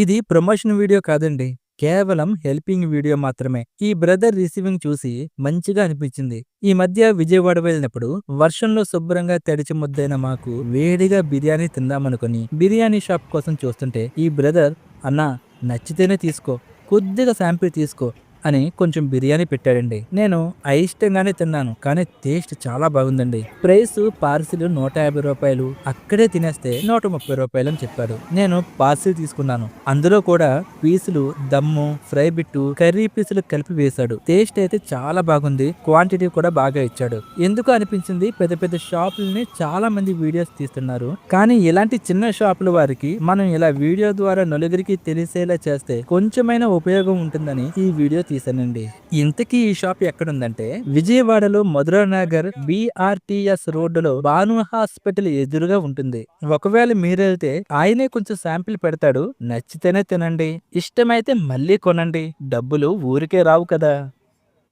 ఇది promotion video కాదండి. కేవలం హెల్పింగ్ వీడియో మాత్రమే. ఈ బ్రదర్ రిసీవింగ్ చూసి మంచిగా అనిపించింది. ఈ మధ్య విజయవాడ వెళ్ళినప్పుడు వర్షంలో శుభ్రంగా తడిచి ముద్దైన మాకు వేడిగా బిర్యానీ తిందామనుకుని బిర్యానీ షాప్ కోసం చూస్తుంటే ఈ బ్రదర్ అన్నా నచ్చితేనే తీసుకో. కొద్దిగా శాంపిల్ తీసుకో. అని కొంచెం బిర్యానీ పెట్టాడండి. నేను అయిష్టంగానే తిన్నాను కానీ టేస్ట్ చాలా బాగుందండి. ప్రైస్ పార్సిల్ నూట యాభై రూపాయలు అక్కడే తినేస్తే నూట ముప్పై రూపాయలు అని చెప్పాడు. నేను పార్సిల్ తీసుకున్నాను. అందులో కూడా పీసులు దమ్ము ఫ్రై బిట్టు కర్రీ పీసులు కలిపి వేశాడు. టేస్ట్ అయితే చాలా బాగుంది క్వాంటిటీ కూడా బాగా ఇచ్చాడు. ఎందుకు అనిపించింది? పెద్ద పెద్ద షాపులని చాలా మంది వీడియోస్ తీస్తున్నారు. కానీ ఇలాంటి చిన్న షాపుల వారికి మనం ఇలా వీడియో ద్వారా నలుగురికి తెలిసేలా చేస్తే కొంచెమైనా ఉపయోగం ఉంటుందని ఈ వీడియో తీసానండి ఇంతకీ ఈ షాప్ ఎక్కడుందంటే విజయవాడలో మధురా నగర్ బిఆర్టిఎస్ రోడ్డులో భాను హాస్పిటల్ ఎదురుగా ఉంటుంది. ఒకవేళ మీరెళ్తే ఆయనే కొంచెం శాంపిల్ పెడతాడు. నచ్చితేనే తినండి. ఇష్టమైతే మళ్ళీ కొనండి. డబ్బులు ఊరికే రావు కదా.